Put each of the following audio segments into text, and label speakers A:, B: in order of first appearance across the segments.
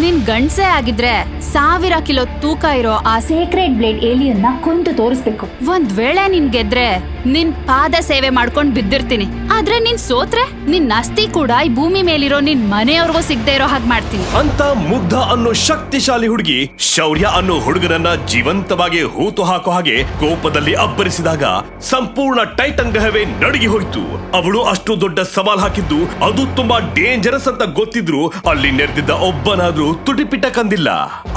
A: ನಿನ್ ಗಂಡ್ಸೆ ಆಗಿದ್ರೆ ಸಾವಿರ ಕಿಲೋ ತೂಕ ಇರೋ ಆ
B: ಸೇಕ್ರೆಡ್ ಬ್ಲೇಡ್ ಏಲಿಯನ್ನ ಕೊಂದು ತೋರಿಸ್ಬೇಕು.
A: ಒಂದ್ ವೇಳೆ ನಿನ್ ಗೆದ್ರೆ ನಿನ್ ಪಾದ ಸೇವೆ ಮಾಡ್ಕೊಂಡ್ ಬಿದ್ದಿರ್ತೀನಿ. ಆದ್ರೆ ನಿನ್ ಸೋತ್ರೆ, ನಿನ್ ಅಸ್ಥಿ ಕೂಡ ಈ ಭೂಮಿ ಮೇಲಿರೋ ನಿನ್ ಮನೆಯವ್ರಿಗೂ ಸಿಗದೆ ಇರೋ ಹಾಗೆ ಮಾಡ್ತೀನಿ.
C: ಅಂತ ಮುಗ್ಧ ಅನ್ನೋ ಶಕ್ತಿಶಾಲಿ ಹುಡುಗಿ ಶೌರ್ಯ ಅನ್ನೋ ಹುಡುಗನನ್ನ ಜೀವಂತವಾಗಿ ಹೂತು ಹಾಕೋ ಹಾಗೆ ಕೋಪದಲ್ಲಿ ಅಬ್ಬರಿಸಿದಾಗ ಸಂಪೂರ್ಣ ಟೈಟನ್ ಗ್ರಹವೇ ನಡುಗಿ ಹೋಯ್ತು. ಅವಳು ಅಷ್ಟು ದೊಡ್ಡ ಸವಾಲ್ ಹಾಕಿದ್ದು, ಅದು ತುಂಬಾ ಡೇಂಜರಸ್ ಅಂತ ಗೊತ್ತಿದ್ರು ಅಲ್ಲಿ ನೆರೆದಿದ್ದ ಒಬ್ಬನಾದ್ರೂ ತುಟಿಪಿಟ ಕಂದಿಲ್ಲ.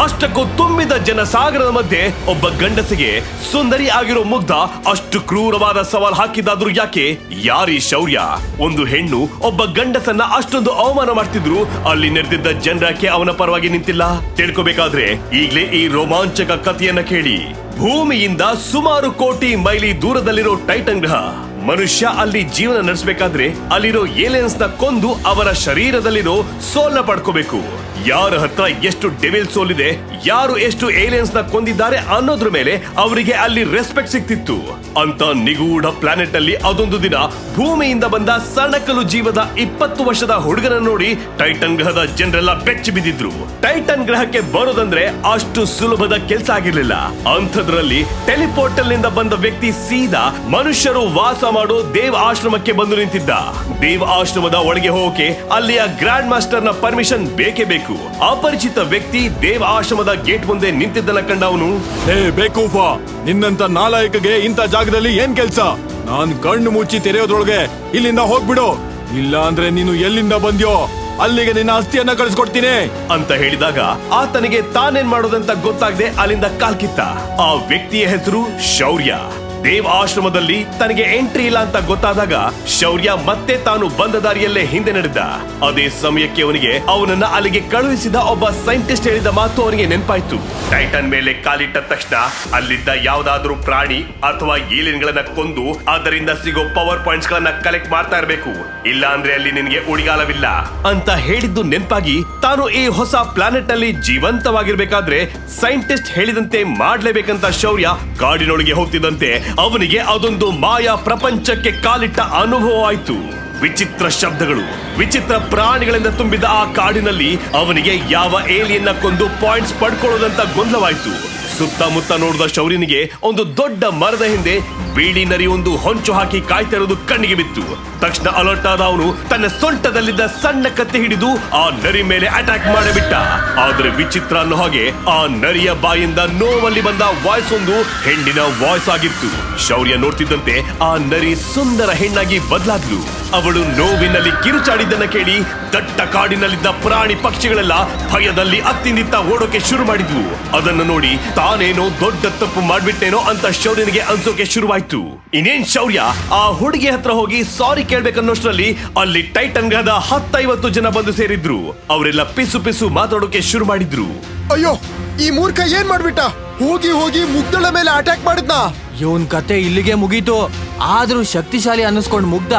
C: ಅಷ್ಟಕ್ಕೂ ತುಂಬಿದ ಜನಸಾಗರದ ಮಧ್ಯೆ ಒಬ್ಬ ಗಂಡಸಿಗೆ ಸುಂದರಿ ಆಗಿರೋ ಮುಗ್ಧ ಅಷ್ಟು ಕ್ರೂರವಾದ ಸವಾಲ್ ಹಾಕಿದ್ದಾದ್ರೂ ಯಾಕೆ? ಯಾರಿ ಶೌರ್ಯ? ಒಂದು ಹೆಣ್ಣು, ಒಬ್ಬ ಗಂಡಸನ್ನ ಅಷ್ಟೊಂದು ಅವಮಾನ ಮಾಡ್ತಿದ್ರು, ಅಲ್ಲಿ ನೆರೆದಿದ್ದ ಜನರಕ್ಕೆ ಅವನ ಪರವಾಗಿ ನಿಂತಿಲ್ಲ? ತಿಳ್ಕೊಬೇಕಾದ್ರೆ ಈಗ್ಲೇ ಈ ರೋಮಾಂಚಕ ಕಥೆಯನ್ನ ಕೇಳಿ. ಭೂಮಿಯಿಂದ ಸುಮಾರು ಕೋಟಿ ಮೈಲಿ ದೂರದಲ್ಲಿರೋ ಟೈಟನ್ ಗ್ರಹ. ಮನುಷ್ಯ ಅಲ್ಲಿ ಜೀವನ ನಡೆಸಬೇಕಾದ್ರೆ ಅಲ್ಲಿರೋ ಏಲಿಯನ್ಸ್ನ ಕೊಂದು ಅವರ ಶರೀರದಲ್ಲಿರೋ ಸೋಲ್ನ ಪಡ್ಕೋಬೇಕು. ಯಾರ ಹತ್ರ ಎಷ್ಟು ಡೆವಿಲ್ ಸೋಲ್ ಇದೆ, ಯಾರು ಎಷ್ಟು ಏಲಿಯನ್ಸ್ನ ಕೊಂದಿದ್ದಾರೆ ಅನ್ನೋದ್ರ ಮೇಲೆ ಅವರಿಗೆ ಅಲ್ಲಿ ರೆಸ್ಪೆಕ್ಟ್ ಸಿಗ್ತಿತ್ತು. ಅಂತ ನಿಗೂಢ ಪ್ಲಾನೆಟ್ ಅಲ್ಲಿ ಅದೊಂದು ದಿನ ಭೂಮಿಯಿಂದ ಬಂದ ಸಣಕಲು ಜೀವದ ಇಪ್ಪತ್ತು ವರ್ಷದ ಹುಡುಗನ ನೋಡಿ ಟೈಟನ್ ಗ್ರಹದ ಜನರೆಲ್ಲ ಬೆಚ್ಚಿ ಬಿದ್ದಿದ್ರು. ಟೈಟನ್ ಗ್ರಹಕ್ಕೆ ಬರೋದಂದ್ರೆ ಅಷ್ಟು ಸುಲಭದ ಕೆಲಸ ಆಗಿರ್ಲಿಲ್ಲ. ಅಂಥದ್ರಲ್ಲಿ ಟೆಲಿಪೋರ್ಟಲ್ನಿಂದ ಬಂದ ವ್ಯಕ್ತಿ ಸೀದಾ ಮನುಷ್ಯರು ವಾಸ ಮಾಡೋ ದೇವ ಆಶ್ರಮಕ್ಕೆ ಬಂದು ನಿಂತಿದ್ದ. ದೇವ ಆಶ್ರಮದ ಒಳಗೆ ಹೋಗಕ್ಕೆ ಅಲ್ಲಿಯ ಗ್ರ್ಯಾಂಡ್ ಮಾಸ್ಟರ್ನ ಪರ್ಮಿಷನ್ ಬೇಕೇ ಬೇಕು. ಅಪರಿಚಿತ ವ್ಯಕ್ತಿ ದೇವ ಆಶ್ರಮದ ಗೇಟ್ ಮುಂದೆ ನಿಂತಿದ್ದನ್ನ ಕಂಡ ಅವನು
D: ಹೇ ಬೇಕೂಫ ನಿನ್ನಂತ ನಾಲಾಯಕಗೆ ಇಂಥ ಜಾಗದಲ್ಲಿ ಏನ್ ಕೆಲ್ಸ? ನಾನ್ ಕಣ್ಣು ಮುಚ್ಚಿ ತೆರೆಯೋದ್ರೊಳಗೆ ಇಲ್ಲಿಂದ ಹೋಗ್ಬಿಡು. ಇಲ್ಲ ಅಂದ್ರೆ ನೀನು ಎಲ್ಲಿಂದ ಬಂದ್ಯೋ ಅಲ್ಲಿಗೆ ನಿನ್ನ ಅಸ್ತಿಯನ್ನ ಕಳಿಸ್ಕೊಡ್ತೀನಿ.
C: ಅಂತ ಹೇಳಿದಾಗ ಆತನಿಗೆ ತಾನೇನ್ ಮಾಡೋದಂತ ಗೊತ್ತಾಗದೆ ಅಲ್ಲಿಂದ ಕಾಲ್ಕಿತ್ತ. ಆ ವ್ಯಕ್ತಿಯ ಹೆಸರು ಶೌರ್ಯ. ದೇವ ಆಶ್ರಮದಲ್ಲಿ ತನಗೆ ಎಂಟ್ರಿ ಇಲ್ಲ ಅಂತ ಗೊತ್ತಾದಾಗ ಶೌರ್ಯ ಮತ್ತೆ ತಾನು ಬಂದ ದಾರಿಯಲ್ಲೇ ಹಿಂದೆ ನಡೆದ. ಅದೇ ಸಮಯಕ್ಕೆ ಅವನಿಗೆ ಅವನನ್ನ ಅಲ್ಲಿಗೆ ಕಳುಹಿಸಿದ ಒಬ್ಬ ಸೈಂಟಿಸ್ಟ್ ಹೇಳಿದ ಮಾತು ಅವನಿಗೆ ನೆನಪಾಯ್ತು. ಟೈಟನ್ ಮೇಲೆ ಕಾಲಿಟ್ಟ ತಕ್ಷಣ ಅಲ್ಲಿದ್ದ ಯಾವ್ದಾದ್ರೂ ಪ್ರಾಣಿ ಅಥವಾ ಏಲಿನ್ಗಳನ್ನ ಕೊಂದು ಅದರಿಂದ ಸಿಗೋ ಪವರ್ ಪಾಯಿಂಟ್ಸ್ ಗಳನ್ನ ಕಲೆಕ್ಟ್ ಮಾಡ್ತಾ ಇರಬೇಕು. ಇಲ್ಲ ಅಂದ್ರೆ ಅಲ್ಲಿ ನಿನ್ಗೆ ಉಳಿಗಾಲವಿಲ್ಲ. ಅಂತ ಹೇಳಿದ್ದು ನೆನಪಾಗಿ ತಾನು ಈ ಹೊಸ ಪ್ಲಾನೆಟ್ ಅಲ್ಲಿ ಜೀವಂತವಾಗಿರ್ಬೇಕಾದ್ರೆ ಸೈಂಟಿಸ್ಟ್ ಹೇಳಿದಂತೆ ಮಾಡ್ಲೇಬೇಕಂತ ಶೌರ್ಯ ಕಾಡಿನೊಳಗೆ ಹೋಗ್ತಿದ್ದಂತೆ ಅವನಿಗೆ ಅದೊಂದು ಮಾಯಾ ಪ್ರಪಂಚಕ್ಕೆ ಕಾಲಿಟ್ಟ ಅನುಭವ ಆಯ್ತು. ವಿಚಿತ್ರ ಶಬ್ದಗಳು, ವಿಚಿತ್ರ ಪ್ರಾಣಿಗಳಿಂದ ತುಂಬಿದ ಆ ಕಾಡಿನಲ್ಲಿ ಅವನಿಗೆ ಯಾವ ಏಲಿಯನ್ನ ಕೊಂದು ಪಾಯಿಂಟ್ಸ್ ಪಡ್ಕೊಳ್ಳೋದಂತ ಗೊಂದಲವಾಯ್ತು. ಸುತ್ತಮುತ್ತ ನೋಡಿದ ಶೌರ್ಯನಿಗೆ ಒಂದು ದೊಡ್ಡ ಮರದ ಹಿಂದೆ ಬೀಳಿ ನರಿ ಒಂದು ಹೊಂಚು ಹಾಕಿ ಕಾಯ್ತಿರೋದು ಕಣ್ಣಿಗೆ ಬಿತ್ತು. ತಕ್ಷಣ ಅಲರ್ಟ್ ಆದ ಅವನು ತನ್ನ ಸೊಂಟದಲ್ಲಿದ್ದ ಸಣ್ಣ ಕತ್ತೆ ಹಿಡಿದು ಆ ನರಿ ಮೇಲೆ ಅಟ್ಯಾಕ್ ಮಾಡಿಬಿಟ್ಟ. ಆದ್ರೆ ವಿಚಿತ್ರ ಅನ್ನೋ ಹಾಗೆ ಆ ನರಿಯ ಬಾಯಿಂದ ನೋವಲ್ಲಿ ಬಂದ ವಾಯ್ಸ್ ಒಂದು ಹೆಣ್ಣಿನ ವಾಯ್ಸ್ ಆಗಿತ್ತು. ಶೌರ್ಯ ನೋಡ್ತಿದ್ದಂತೆ ಆ ನರಿ ಸುಂದರ ಹೆಣ್ಣಾಗಿ ಬದಲಾದ್ಲು. ಅವಳು ನೋವಿನಲ್ಲಿ ಕಿರುಚಾಡಿದ್ದನ್ನ ಕೇಳಿ ದಟ್ಟ ಕಾಡಿನಲ್ಲಿದ್ದ ಪ್ರಾಣಿ ಪಕ್ಷಿಗಳೆಲ್ಲ ಭಯದಲ್ಲಿ ಅತ್ತಿನಿತ್ತ ಓಡೋಕೆ ಶುರು ಮಾಡಿದ್ವು. ಅದನ್ನು ನೋಡಿ ತಾನೇನೋ ದೊಡ್ಡ ತಪ್ಪು ಮಾಡ್ಬಿಟ್ಟೇನೋ ಅಂತ ಶೌರ್ಯನಿಗೆ ಅನ್ಸೋಕೆ ಶುರುವಾಯ್ತು. ಇನ್ನೇನ್ ಶೌರ್ಯ? ಆ ಹುಡುಗಿ ಹತ್ರ ಹೋಗಿ ಸಾರಿ ಕೇಳ್ಬೇಕನ್ನೋಷ್ಟರಲ್ಲಿ ಅಲ್ಲಿ ಟೈಟನ್ ಗ್ರಹದ ಹತ್ತೈವತ್ತು ಜನ ಬಂದು ಸೇರಿದ್ರು. ಅವರೆಲ್ಲ ಪಿಸು ಪಿಸು ಮಾತಾಡೋಕೆ ಶುರು ಮಾಡಿದ್ರು.
E: ಅಯ್ಯೋ, ಈ ಮೂರ್ಖ ಏನ್ ಮಾಡ್ಬಿಟ್ಟ? ಹೋಗಿ ಹೋಗಿ ಮುಗ್ದಳ ಮೇಲೆ ಅಟ್ಯಾಕ್ ಮಾಡಿದ್ನ?
F: ಇವನ್ ಕತೆ ಇಲ್ಲಿಗೆ ಮುಗೀತು. ಆದ್ರೂ ಶಕ್ತಿಶಾಲಿ ಅನ್ನಿಸ್ಕೊಂಡ್ ಮುಗ್ಧ.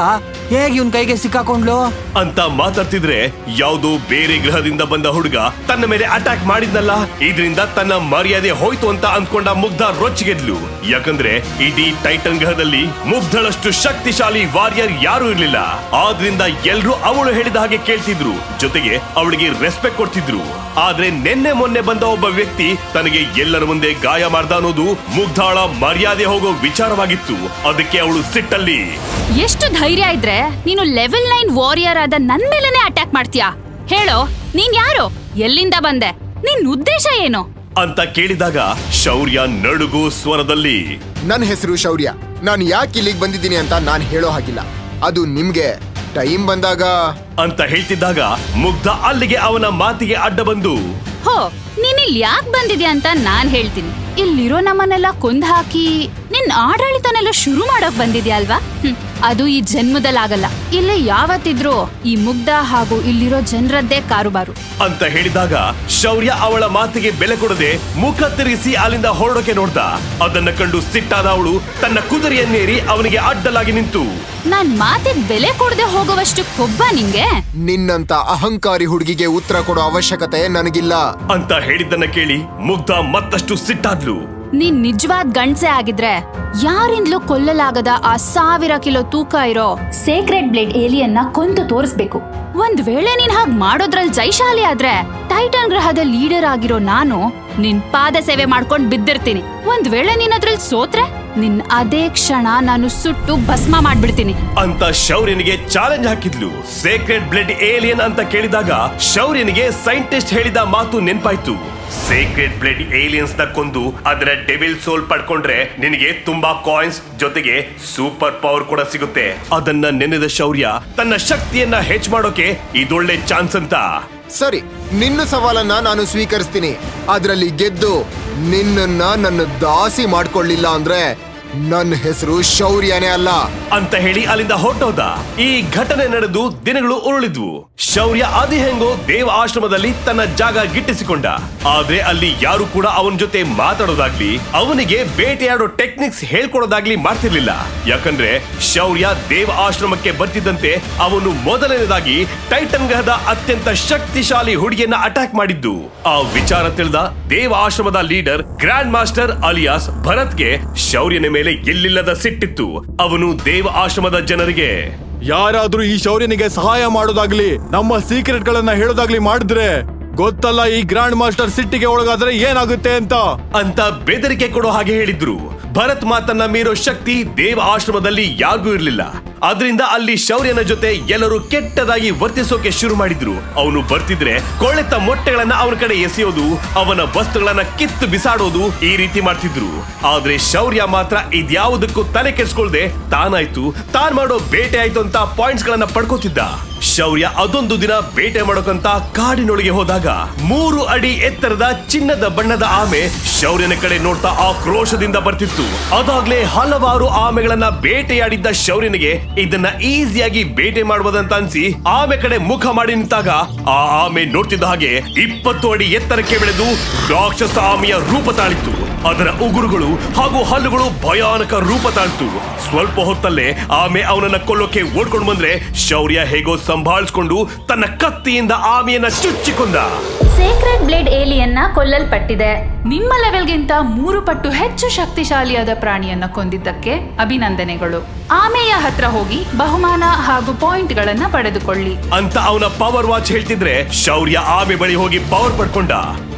F: ಹೇಗ್ ಇವನ್ ಕೈಗೆ ಸಿಕ್ಕಾಕೊಂಡ್ಲು?
C: ಅಂತ ಮಾತಾಡ್ತಿದ್ರೆ ಯಾವುದೋ ಬೇರೆ ಗ್ರಹದಿಂದ ಬಂದ ಹುಡುಗ ತನ್ನ ಮೇಲೆ ಅಟ್ಯಾಕ್ ಮಾಡಿದ್ನಲ್ಲ? ಇದರಿಂದ ತನ್ನ ಮರ್ಯಾದೆ ಹೋಯ್ತು ಅಂತ ಅನ್ಕೊಂಡ ಮುಗ್ಧ ರೊಚ್ಚಿಗೆದ್ಲು. ಯಾಕಂದ್ರೆ ಇಡೀ ಟೈಟನ್ ಗ್ರಹದಲ್ಲಿ ಮುಗ್ಧಳಷ್ಟು ಶಕ್ತಿಶಾಲಿ ವಾರಿಯರ್ ಯಾರು ಇರ್ಲಿಲ್ಲ. ಆದ್ರಿಂದ ಎಲ್ರು ಅವಳು ಹೇಳಿದ ಹಾಗೆ ಕೇಳ್ತಿದ್ರು. ಜೊತೆಗೆ ಅವಳಿಗೆ ರೆಸ್ಪೆಕ್ಟ್ ಕೊಡ್ತಿದ್ರು. ಆದ್ರೆ ನಿನ್ನೆ ಮೊನ್ನೆ ಬಂದ ಒಬ್ಬ ವ್ಯಕ್ತಿ ತನಗೆ ಎಲ್ಲರ ಮುಂದೆ ಗಾಯ ಮಾಡ್ದ ಅನ್ನೋದು ಮುಗ್ಧಾಳ ಮರ್ಯಾದೆ ಹೋಗೋ ವಿಚಾರವಾಗಿತ್ತು. ಅದಕ್ಕೆ ಅವಳು ಸಿಟ್ಟಲ್ಲಿ.
A: ಎಷ್ಟು ಧೈರ್ಯ ಇದ್ರೆ ನೀನು ಲೆವೆಲ್ ನೈನ್ ವಾರಿಯರ್ ಆದ ನನ್ ಮೇಲೆನೆ ಅಟ್ಯಾಕ್ ಮಾಡ್ತೀಯಾ? ಹೇಳೋ ನೀನ್ ಯಾರು? ಎಲ್ಲಿಂದ ಬಂದೆ? ನಿನ್ ಉದ್ದೇಶ ಏನು?
C: ಅಂತ ಕೇಳಿದಾಗ ಶೌರ್ಯ ನಡುಗು ಸ್ವರದಲ್ಲಿ.
E: ನನ್ ಹೆಸರು ಶೌರ್ಯ. ನಾನು ಯಾಕೆ ಇಲ್ಲಿಗೆ ಬಂದಿದ್ದೀನಿ ಅಂತ ನಾನ್ ಹೇಳೋ ಹಾಗಿಲ್ಲ. ಅದು ನಿಮ್ಗೆ ಟೈಮ್ ಬಂದಾಗ.
C: ಅಂತ ಹೇಳ್ತಿದ್ದಾಗ ಮುಗ್ಧ ಅಲ್ಲಿಗೆ ಅವನ ಮಾತಿಗೆ ಅಡ್ಡ ಬಂದು
A: ಹೋ ನೀನ್ ಇಲ್ಲಿ ಯಾಕೆ ಬಂದಿದ್ಯಾ ಅಂತ ನಾನ್ ಹೇಳ್ತೀನಿ. ಇಲ್ಲಿರೋ ನಮ್ಮನ್ನೆಲ್ಲ ಕೊಂದ್ ಹಾಕಿ ನಿನ್ ಆಡಳಿತನೆಲ್ಲ ಶುರು ಮಾಡೋಕ್ ಬಂದಿದ್ಯಾ ಅಲ್ವಾ? ಅದು ಈ ಜನ್ಮದಲ್ಲಾಗಲ್ಲ. ಇಲ್ಲಿ ಯಾವತ್ತಿದ್ರೂ ಈ ಮುಗ್ಧ ಹಾಗೂ ಇಲ್ಲಿರೋ ಜನರದ್ದೇ ಕಾರುಬಾರು.
C: ಅಂತ ಹೇಳಿದಾಗ ಶೌರ್ಯ ಅವಳ ಮಾತಿಗೆ ಬೆಲೆ ಕೊಡದೆ ಮುಖ ತಿರುಗಿಸಿ ಅಲ್ಲಿಂದ ಹೊರಡೋಕೆ ನೋಡ್ದ. ಅದನ್ನ ಕಂಡು ಸಿಟ್ಟಾದ ಅವಳು ತನ್ನ ಕುದುರೆಯನ್ನೇರಿ ಅವನಿಗೆ ಅಡ್ಡಲಾಗಿ ನಿಂತು.
A: ನಾನ್ ಮಾತಿಗ್ ಬೆಲೆ ಕೊಡದೆ ಹೋಗುವಷ್ಟು ಕೊಬ್ಬ ನಿಂಗೆ?
E: ನಿನ್ನಂತ ಅಹಂಕಾರಿ ಹುಡುಗಿಗೆ ಉತ್ತರ ಕೊಡೋ ಅವಶ್ಯಕತೆ ನನಗಿಲ್ಲ.
C: ಅಂತ ಹೇಳಿದ್ದನ್ನ ಕೇಳಿ ಮುಗ್ಧ ಮತ್ತಷ್ಟು ಸಿಟ್ಟಾದ್ಲು.
A: ನೀನ್ ನಿಜವಾದ ಗಂಡ್ಸೆ ಆಗಿದ್ರೆ ಯಾರಿಂದಲೂ ಕೊಲ್ಲಲಾಗದ ಆ ಸಾವಿರ ಕಿಲೋ ತೂಕ ಇರೋ
B: ಸೇಕ್ರೆಡ್ ಬ್ಲೇಡ್ ಏಲಿಯನ್ನ ಕೊಂದು ತೋರಿಸ್ಬೇಕು.
A: ಒಂದ್ ವೇಳೆ ನೀನ್ ಹಾಗ್ ಮಾಡೋದ್ರಲ್ಲಿ ಜೈಶಾಲಿ ಆದ್ರೆ ಟೈಟನ್ ಗ್ರಹದ ಲೀಡರ್ ಆಗಿರೋ ನಾನು ನಿನ್ ಪಾದ ಸೇವೆ ಮಾಡ್ಕೊಂಡ್ ಬಿದ್ದಿರ್ತೀನಿ. ಒಂದ್ ವೇಳೆ ನೀನ್ ಅದ್ರಲ್ಲಿ ಸೋತ್ರೆ? ನಿನ್ ಅದೇ ಕ್ಷಣ ನಾನು ಸುಟ್ಟು ಭಸ್ಮ ಮಾಡ್ಬಿಡ್ತೀನಿ.
C: ಅಂತ ಶೌರ್ಯನಿಗೆ ಚಾಲೆಂಜ್ ಹಾಕಿದ್ಲು. ಸೇಕ್ರೆಡ್ ಬ್ಲಡ್ ಏಲಿಯನ್ ಅಂತ ಕೇಳಿದಾಗ ಶೌರ್ಯನಿಗೆ ಸೈಂಟಿಸ್ಟ್ ಹೇಳಿದ ಮಾತು ನೆನ್ಪಾಯ್ತು. ಸೇಕ್ರೆಡ್ ಬ್ಲಡ್ ಏಲಿಯನ್ಸ್ನ ಕೊಂದು ಅದರ ಡೆವಿಲ್ ಸೋಲ್ ಪಡ್ಕೊಂಡ್ರೆ ನಿನಗೆ ತುಂಬಾ ಕಾಯಿನ್ಸ್ ಜೊತೆಗೆ ಸೂಪರ್ ಪವರ್ ಕೂಡ ಸಿಗುತ್ತೆ. ಅದನ್ನ ನೆನೆದ ಶೌರ್ಯ ತನ್ನ ಶಕ್ತಿಯನ್ನ ಹೆಚ್ಚು ಮಾಡೋಕೆ ಇದೊಳ್ಳೆ ಚಾನ್ಸ್ ಅಂತ.
E: ಸರಿ ನಿನ್ನ ಸವಾಲನ್ನ ನಾನು ಸ್ವೀಕರಿಸ್ತೀನಿ. ಅದರಲ್ಲಿ ಗೆದ್ದು ನಿನ್ನನ್ನ ನನ್ನ ದಾಸಿ ಮಾಡ್ಕೊಳ್ಳಿಲ್ಲ ಅಂದ್ರೆ ನನ್ನ ಹೆಸರು ಶೌರ್ಯನೇ ಅಲ್ಲ.
C: ಅಂತ ಹೇಳಿ ಅಲ್ಲಿಂದ ಹೊರಟೋದ. ಈ ಘಟನೆ ನಡೆದು ದಿನಗಳು ಉರುಳಿದ್ವು. ಶೌರ್ಯ ಅದಿ ಹೆಂಗೋ ದೇವ ಆಶ್ರಮದಲ್ಲಿ ತನ್ನ ಜಾಗ ಗಿಟ್ಟಿಸಿಕೊಂಡ. ಆದ್ರೆ ಅಲ್ಲಿ ಯಾರು ಕೂಡ ಅವನ ಜೊತೆ ಮಾತಾಡೋದಾಗ್ಲಿ, ಅವನಿಗೆ ಬೇಟೆಯಾಡೋ ಟೆಕ್ನಿಕ್ಸ್ ಹೇಳ್ಕೊಡೋದಾಗ್ಲಿ ಮಾಡ್ತಿರ್ಲಿಲ್ಲ. ಯಾಕಂದ್ರೆ ಶೌರ್ಯ ದೇವ ಆಶ್ರಮಕ್ಕೆ ಬರ್ತಿದ್ದಂತೆ ಅವನು ಮೊದಲನೇದಾಗಿ ಟೈಟನ್ ಗ್ರಹದ ಅತ್ಯಂತ ಶಕ್ತಿಶಾಲಿ ಹುಡುಗಿಯನ್ನ ಅಟ್ಯಾಕ್ ಮಾಡಿದ್ದು. ಆ ವಿಚಾರ ತಿಳಿದ ದೇವ ಆಶ್ರಮದ ಲೀಡರ್ ಗ್ರ್ಯಾಂಡ್ ಮಾಸ್ಟರ್ ಅಲಿಯಾಸ್ ಭರತ್ಗೆ ಶೌರ್ಯನ ಮೇಲೆ ಎಲ್ಲಿಲ್ಲದ ಸಿಟ್ಟಿತ್ತು. ಅವನು ದೇವ ಆಶ್ರಮದ ಜನರಿಗೆ
D: ಯಾರಾದ್ರೂ ಈ ಶೌರ್ಯನಿಗೆ ಸಹಾಯ ಮಾಡೋದಾಗ್ಲಿ ನಮ್ಮ ಸೀಕ್ರೆಟ್ ಗಳನ್ನ ಹೇಳೋದಾಗ್ಲಿ ಮಾಡಿದ್ರೆ ಗೊತ್ತಲ್ಲ ಈ ಗ್ರ್ಯಾಂಡ್ ಮಾಸ್ಟರ್ ಸಿಟ್ಟಿಗೆ ಒಳಗಾದ್ರೆ ಏನಾಗುತ್ತೆ ಅಂತ.
C: ಅಂತ ಬೆದರಿಕೆ ಕೊಡೋ ಹಾಗೆ ಹೇಳಿದ್ರು. ಭರತ್ ಮಾತನ್ನ ಮೀರೋ ಶಕ್ತಿ ದೇವ ಆಶ್ರಮದಲ್ಲಿ ಯಾರಿಗೂ ಇರಲಿಲ್ಲ. ಆದ್ರಿಂದ ಅಲ್ಲಿ ಶೌರ್ಯನ ಜೊತೆ ಎಲ್ಲರೂ ಕೆಟ್ಟದಾಗಿ ವರ್ತಿಸೋಕೆ ಶುರು ಮಾಡಿದ್ರು. ಅವನು ಬರ್ತಿದ್ರೆ ಕೊಳೆತ ಮೊಟ್ಟೆಗಳನ್ನ ಅವನ ಕಡೆ ಎಸೆಯೋದು, ಅವನ ವಸ್ತುಗಳನ್ನ ಕಿತ್ತು ಬಿಸಾಡೋದು ಈ ರೀತಿ ಮಾಡ್ತಿದ್ರು. ಆದ್ರೆ ಶೌರ್ಯ ಮಾತ್ರ ಇದ್ಯಾವುದಕ್ಕೂ ತಲೆ ಕೆಡ್ಸ್ಕೊಳ್ದೆ ತಾನಾಯ್ತು, ತಾನ್ ಮಾಡೋ ಬೇಟೆ ಆಯ್ತು ಅಂತ ಪಾಯಿಂಟ್ಸ್ ಗಳನ್ನ ಪಡ್ಕೋತಿದ್ದ. ಶೌರ್ಯ ಅದೊಂದು ದಿನ ಬೇಟೆ ಮಾಡೋಕಂತ ಕಾಡಿನೊಳಗೆ ಹೋದಾಗ ಮೂರು ಅಡಿ ಎತ್ತರದ ಚಿನ್ನದ ಬಣ್ಣದ ಆಮೆ ಶೌರ್ಯನ ಕಡೆ ನೋಡ್ತಾ ಆಕ್ರೋಶದಿಂದ ಬರ್ತಿತ್ತು. ಅದಾಗ್ಲೇ ಹಲವಾರು ಆಮೆಗಳನ್ನ ಬೇಟೆಯಾಡಿದ್ದ ಶೌರ್ಯನಿಗೆ ಇದನ್ನ ಈಸಿಯಾಗಿ ಬೇಟೆ ಮಾಡುವುದಂತ ಅನ್ಸಿ ಆಮೆ ಕಡೆ ಮುಖ ಮಾಡಿ ನಿಂತಾಗ ಆ ಆಮೆ ನೋಡ್ತಿದ್ದ ಹಾಗೆ ಇಪ್ಪತ್ತು ಅಡಿ ಎತ್ತರಕ್ಕೆ ಬೆಳೆದು ರಾಕ್ಷಸ ಆಮೆಯ ರೂಪ ತಾಳಿತ್ತು. ಅದರ ಉಗುರುಗಳು ಹಾಗೂ ಹಲ್ಲುಗಳು ಭಯಾನಕ ರೂಪ ತಾಳ್ತು. ಸ್ವಲ್ಪ ಹೊತ್ತಲ್ಲೇ ಆಮೆ ಅವನನ್ನ ಕೊಲ್ಲೋಕೆ ಓಡ್ಕೊಂಡು ಬಂದ್ರೆ ಶೌರ್ಯ ಹೇಗೋ ಸಂಭಾಳಿಸ್ಕೊಂಡು ತನ್ನ ಕತ್ತಿಯಿಂದ ಆಮೆಯನ್ನ ಚುಚ್ಚಿಕೊಂಡ.
B: Sacred blade ಏಲಿಯನ್ನ ಕೊಲ್ಲಲ್ಪಟ್ಟಿದೆ.
A: ನಿಮ್ಮ ಲೆವೆಲ್ಗಿಂತ ಮೂರು ಪಟ್ಟು ಹೆಚ್ಚು ಶಕ್ತಿಶಾಲಿಯಾದ ಪ್ರಾಣಿಯನ್ನ ಕೊಂದಿದ್ದಕ್ಕೆ ಅಭಿನಂದನೆಗಳು. ಆಮೆಯ ಹತ್ರ ಹೋಗಿ ಬಹುಮಾನ ಹಾಗೂ ಪಾಯಿಂಟ್ ಗಳನ್ನ ಪಡೆದುಕೊಳ್ಳಿ.
C: ಅಂತ ಅವನ ಪವರ್ ವಾಚ್ ಹೇಳ್ತಿದ್ರೆ ಶೌರ್ಯ ಆಮೆ ಬಳಿ ಹೋಗಿ ಪವರ್ ಪಡ್ಕೊಂಡ.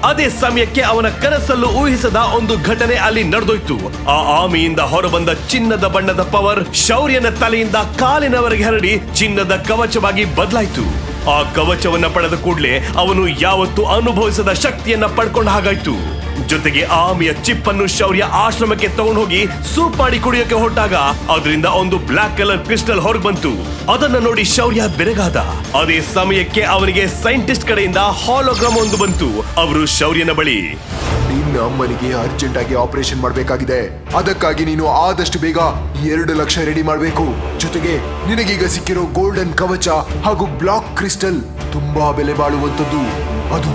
C: ಅದೇ ಸಮಯಕ್ಕೆ ಅವನ ಕನಸಲ್ಲೂ ಊಹಿಸದ ಒಂದು ಘಟನೆ ಅಲ್ಲಿ ನಡೆದೋಯ್ತು. ಆ ಆಮೆಯಿಂದ ಹೊರಬಂದ ಚಿನ್ನದ ಬಣ್ಣದ ಪವರ್ ಶೌರ್ಯನ ತಲೆಯಿಂದ ಕಾಲಿನವರೆಗೆ ಹರಡಿ ಚಿನ್ನದ ಕವಚವಾಗಿ ಬದಲಾಯಿತು. ಆ ಕವಚವನ್ನ ಪಡೆದ ಕೂಡಲೇ ಅವನು ಯಾವತ್ತೂ ಅನುಭವಿಸದ ಶಕ್ತಿಯನ್ನ ಪಡ್ಕೊಂಡ ಹಾಗಾಯ್ತು. ಜೊತೆಗೆ ಆಮೆಯ ಚಿಪ್ ಅನ್ನು ಶೌರ್ಯ ಆಶ್ರಮಕ್ಕೆ ತಗೊಂಡು ಹೋಗಿ ಸೂಪ್ ಮಾಡಿ ಕುಡಿಯೋಕೆ ಹೊರಟಾಗ ಅದರಿಂದ ಒಂದು ಬ್ಲಾಕ್ ಕಲರ್ ಕ್ರಿಸ್ಟಲ್ ಹೊರಗೆ ಬಂತು. ಅದನ್ನ ನೋಡಿ ಶೌರ್ಯ ಬೆರಗಾದ. ಅದೇ ಸಮಯಕ್ಕೆ ಅವನಿಗೆ ಸೈಂಟಿಸ್ಟ್ ಕಡೆಯಿಂದ ಹಾಲೋಗ್ರಾಮ್ ಒಂದು ಬಂತು. ಅವರು ಶೌರ್ಯನ ಬಳಿ,
E: ನಿನ್ನ ಅಮ್ಮನಿಗೆ ಅರ್ಜೆಂಟ್ ಆಗಿ ಆಪರೇಷನ್ ಮಾಡಬೇಕಾಗಿದೆ. ಅದಕ್ಕಾಗಿ ನೀನು ಆದಷ್ಟು ಬೇಗ ಎರಡು ಲಕ್ಷ ರೆಡಿ ಮಾಡಬೇಕು. ಜೊತೆಗೆ ನಿನಗೀಗ ಸಿಕ್ಕಿರೋ ಗೋಲ್ಡನ್ ಕವಚ ಹಾಗೂ ಬ್ಲಾಕ್ ಕ್ರಿಸ್ಟಲ್ ತುಂಬಾ ಬೆಲೆ ಬಾಳುವಂತದ್ದು ಅದು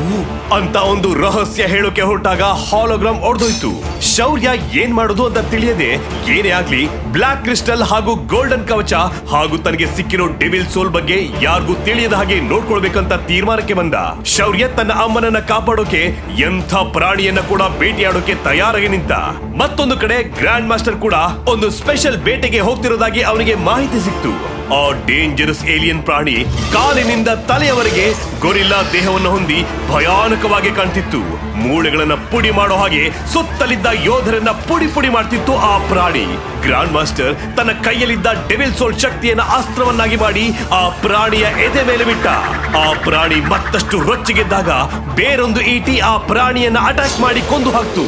C: ಅಂತ ಒಂದು ರಹಸ್ಯ ಹೇಳೋಕೆ ಹೊರಟಾಗ ಹಾಲೋಗ್ರಾಮ್ ಒಡೆದೋಯ್ತು ಶೌರ್ಯ ಏನ್ ಮಾಡೋದು ಅಂತ ತಿಳಿಯದೆ ಏನೇ ಆಗ್ಲಿ ಬ್ಲಾಕ್ ಕ್ರಿಸ್ಟಲ್ ಹಾಗೂ ಗೋಲ್ಡನ್ ಕವಚ ಹಾಗೂ ತನಗೆ ಸಿಕ್ಕಿರೋ ಡೆವಿಲ್ ಸೋಲ್ ಬಗ್ಗೆ ಯಾರಿಗೂ ತಿಳಿಯದ ಹಾಗೆ ನೋಡ್ಕೊಳ್ಬೇಕಂತ ತೀರ್ಮಾನಕ್ಕೆ ಬಂದ. ಶೌರ್ಯ ತನ್ನ ಅಮ್ಮನನ್ನ ಕಾಪಾಡೋಕೆ ಎಂಥ ಪ್ರಾಣಿಯನ್ನ ಕೂಡ ಭೇಟಿಯಾಡೋಕೆ ತಯಾರಾಗಿ ನಿಂತ. ಮತ್ತೊಂದು ಕಡೆ ಗ್ರ್ಯಾಂಡ್ ಮಾಸ್ಟರ್ ಕೂಡ ಒಂದು ಸ್ಪೆಷಲ್ ಬೇಟೆಗೆ ಹೋಗ್ತಿರೋದಾಗಿ ಅವನಿಗೆ ಮಾಹಿತಿ ಸಿಕ್ತು. ಆ ಡೇಂಜರಸ್ ಏಲಿಯನ್ ಪ್ರಾಣಿ ಕಾಲಿನಿಂದ ತಲೆಯವರೆಗೆ ಗೊರಿಲ್ಲಾ ದೇಹವನ್ನು ಹೊಂದಿ ಭಯಾನಕವಾಗಿ ಕಾಣ್ತಿತ್ತು. ಮೂಳೆಗಳನ್ನ ಪುಡಿ ಮಾಡೋ ಹಾಗೆ ಸುತ್ತಲಿದ್ದ ಯೋಧರನ್ನ ಪುಡಿ ಪುಡಿ ಮಾಡ್ತಿತ್ತು ಆ ಪ್ರಾಣಿ. ಗ್ರಾಂಡ್ ಮಾಸ್ಟರ್ ತನ್ನ ಕೈಯಲ್ಲಿದ್ದ ಡೆವಿಲ್ ಸೋಲ್ ಶಕ್ತಿಯನ್ನ ಅಸ್ತ್ರವನ್ನಾಗಿ ಮಾಡಿ ಆ ಪ್ರಾಣಿಯ ಎದೆ ಮೇಲೆ ಬಿಟ್ಟ. ಆ ಪ್ರಾಣಿ ಮತ್ತಷ್ಟು ರೊಚ್ಚಿಗೆದ್ದಾಗ ಬೇರೊಂದು ಈಟಿ ಆ ಪ್ರಾಣಿಯನ್ನ ಅಟ್ಯಾಕ್ ಮಾಡಿ ಕೊಂದು ಹಾಕ್ತು.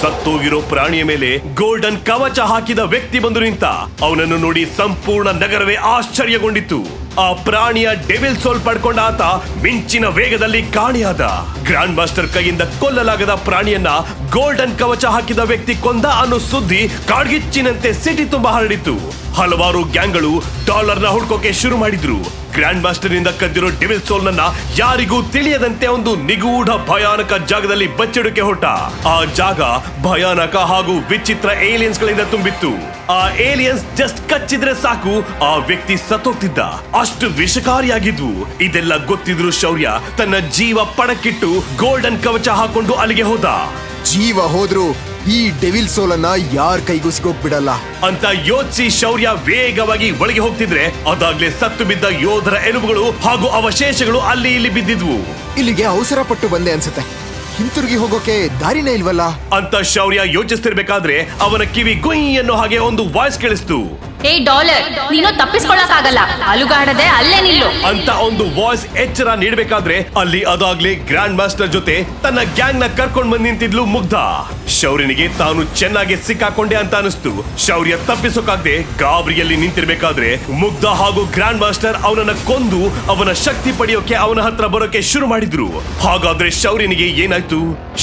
C: ಸತ್ತೋಗಿರೋ ಪ್ರಾಣಿಯ ಮೇಲೆ ಗೋಲ್ಡನ್ ಕವಚ ಹಾಕಿದ ವ್ಯಕ್ತಿ ಬಂದು ನಿಂತ. ಅವನನ್ನು ನೋಡಿ ಸಂಪೂರ್ಣ ನಗರವೇ ಆಶ್ಚರ್ಯಗೊಂಡಿತ್ತು. ಆ ಪ್ರಾಣಿಯ ಡೆವಿಲ್ ಸೋಲ್ ಪಡ್ಕೊಂಡ ಆತ ಮಿಂಚಿನ ವೇಗದಲ್ಲಿ ಕಾಣಿಯಾದ. ಗ್ರ್ಯಾಂಡ್ ಮಾಸ್ಟರ್ ಕೈಯಿಂದ ಕೊಲ್ಲಲಾಗದ ಪ್ರಾಣಿಯನ್ನ ಗೋಲ್ಡನ್ ಕವಚ ಹಾಕಿದ ವ್ಯಕ್ತಿ ಕೊಂದ ಅನ್ನೋ ಸುದ್ದಿ ಕಾಡ್ಗಿಚ್ಚಿನಂತೆ ಸಿಟಿ ತುಂಬಾ ಹರಡಿತು ಹಲವಾರು ಗ್ಯಾಂಗ್ಗಳು ಡಾಲರ್ನ ಹುಡ್ಕೋಕೆ ಶುರು ಮಾಡಿದ್ರು. ಗ್ರ್ಯಾಂಡ್ ಮಾಸ್ಟರ್ ಕದ್ದಿರೋ ಡಿವಿಲ್ ಸೋಲ್ ನನ್ನ ಯಾರಿಗೂ ತಿಳಿಯದಂತೆ ಒಂದು ನಿಗೂಢ ಭಯಾನಕ ಜಾಗದಲ್ಲಿ ಬಚ್ಚಿಡಕ್ಕೆ ಹೊರಟ. ಆ ಜಾಗ ಭಯಾನಕ ಹಾಗೂ ವಿಚಿತ್ರ ಏಲಿಯನ್ಸ್ ಗಳಿಂದ ತುಂಬಿತ್ತು. ಆ ಏಲಿಯನ್ಸ್ ಜಸ್ಟ್ ಕಚ್ಚಿದ್ರೆ ಸಾಕು, ಆ ವ್ಯಕ್ತಿ ಸತ್ತೋಗ್ತಿದ್ದ. ಅಷ್ಟು ವಿಷಕಾರಿಯಾಗಿದ್ವು. ಇದೆಲ್ಲ ಗೊತ್ತಿದ್ರು ಶೌರ್ಯ ತನ್ನ ಜೀವ ಪಡಕ್ಕಿಟ್ಟು ಗೋಲ್ಡನ್ ಕವಚ ಹಾಕೊಂಡು ಅಲ್ಲಿಗೆ ಹೋದ.
E: ಜೀವ ಹೋದ್ರು ಈ ಡೆವಿಲ್ ಸೋಲನ್ನ ಯಾರ ಕೈಗೂ ಸಿಗೋಕ್ ಬಿಡಲ್ಲ
C: ಅಂತ ಯೋಚಿಸಿ ಶೌರ್ಯ ವೇಗವಾಗಿ ಒಳಗೆ ಹೋಗ್ತಿದ್ರೆ ಅದಾಗ್ಲೇ ಸತ್ತು ಬಿದ್ದ ಯೋಧರ ಎಲುಬುಗಳು ಹಾಗೂ ಅವಶೇಷಗಳು ಅಲ್ಲಿ ಇಲ್ಲಿ ಬಿದ್ದಿದ್ವು.
E: ಇಲ್ಲಿಗೆ ಅವಸರ ಪಟ್ಟು ಬಂದೆ ಅನ್ಸುತ್ತೆ. ಹಿಂತಿರುಗಿ ಹೋಗೋಕೆ ದಾರಿನೇ ಇಲ್ವಲ್ಲ?
C: ಅಂತ ಶೌರ್ಯ ಯೋಚಿಸ್ತಿರ್ಬೇಕಾದ್ರೆ ಅವನ ಕಿವಿ ಗುಯ್ ಅನ್ನೋ ಹಾಗೆ ಒಂದು ವಾಯ್ಸ್ ಕೇಳಿಸ್ತು.
B: ಏ ಡಾಲರ್, ನೀನು ತಪ್ಪಿಸ್ಕೊಳಕ್ಕಾಗಲ್ಲ. ಅಲುಗಾಡದೆ ಅಲ್ಲೇ ನಿಲ್ಲು.
C: ಅಂತ ಒಂದು ವಾಯ್ಸ್ ಎಚ್ಚರ ನೀಡಬೇಕಾದ್ರೆ ಅಲ್ಲಿ ಅದಾಗ್ಲೇ ಗ್ರ್ಯಾಂಡ್ ಮಾಸ್ಟರ್ ಜೊತೆ ತನ್ನ ಗ್ಯಾಂಗ್ನ ಕರ್ಕೊಂಡ್ ಬಂದ್ ನಿಂತಿದ್ಲು ಮುಗ್ಧ. ಶೌರ್ಯನಿಗೆ ತಾನು ಚೆನ್ನಾಗಿ ಸಿಕ್ಕಾಕೊಂಡೆ ಅಂತ ಅನಿಸ್ತು. ಶೌರ್ಯ ತಪ್ಪಿಸೋಕಾಗ್ದೆ ಗಾಬರಿಯಲ್ಲಿ ನಿಂತಿರ್ಬೇಕಾದ್ರೆ ಮುಗ್ಧ ಹಾಗೂ ಗ್ರ್ಯಾಂಡ್ ಮಾಸ್ಟರ್ ಅವನನ್ನ ಕೊಂದು ಅವನ ಶಕ್ತಿ ಪಡೆಯೋಕೆ ಅವನ ಹತ್ರ ಬರೋಕೆ ಶುರು ಮಾಡಿದ್ರು. ಹಾಗಾದ್ರೆ ಶೌರ್ಯನಿಗೆ ಏನಾಯ್ತು?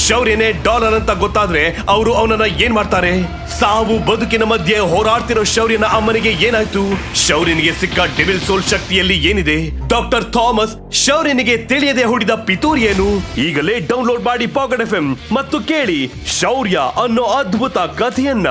C: ಶೌರ್ಯನೇ ಡಾಲರ್ ಅಂತ ಗೊತ್ತಾದ್ರೆ ಅವರು ಅವನನ್ನ ಏನ್ ಮಾಡ್ತಾರೆ? ಸಾವು ಬದುಕಿನ ಮಧ್ಯೆ ಹೋರಾಡ್ತಿರೋ ಶೌರ್ಯನ ಅಮ್ಮನಿಗೆ ಏನಾಯ್ತು? ಶೌರ್ಯನಿಗೆ ಸಿಕ್ಕ ಡೆವಿಲ್ ಸೋಲ್ ಶಕ್ತಿಯಲ್ಲಿ ಏನಿದೆ? ಡಾಕ್ಟರ್ ಥಾಮಸ್, ಶೌರ್ಯನಿಗೆ ತಿಳಿಯದೆ ಹೊಡಿದ ಪಿತೂರಿ ಏನು? ಈಗಲೇ ಡೌನ್ಲೋಡ್ ಮಾಡಿ ಪಾಕೆಟ್ ಎಫ್ ಮತ್ತು ಕೇಳಿ ಶೌರ್ಯ ಅನ್ನೋ ಅದ್ಭುತ ಕಥೆಯನ್ನ.